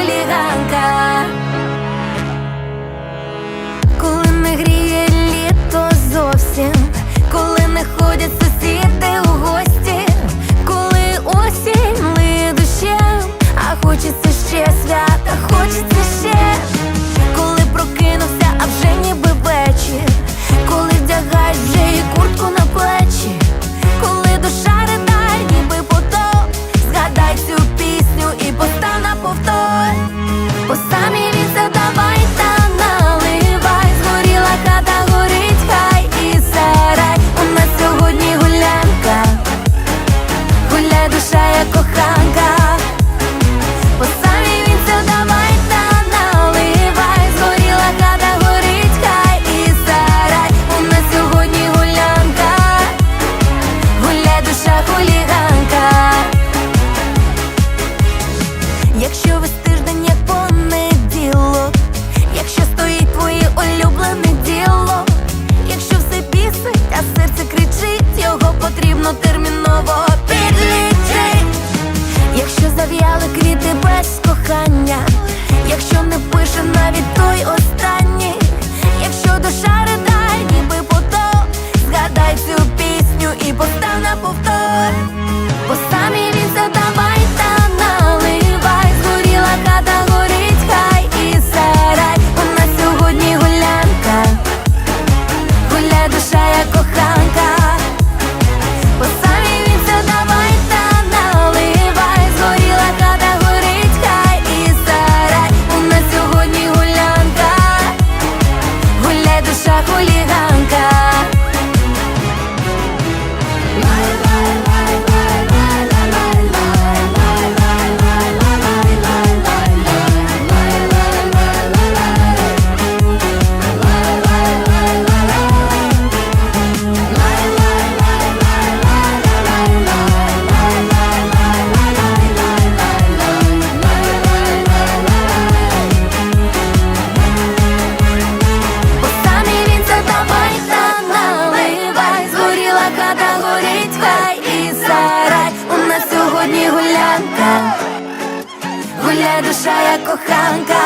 хуліганка, коли не гріє. квіти без кохання, якщо не пише навіть той останній. сьогодні гулянка, гуляй душа, як коханка.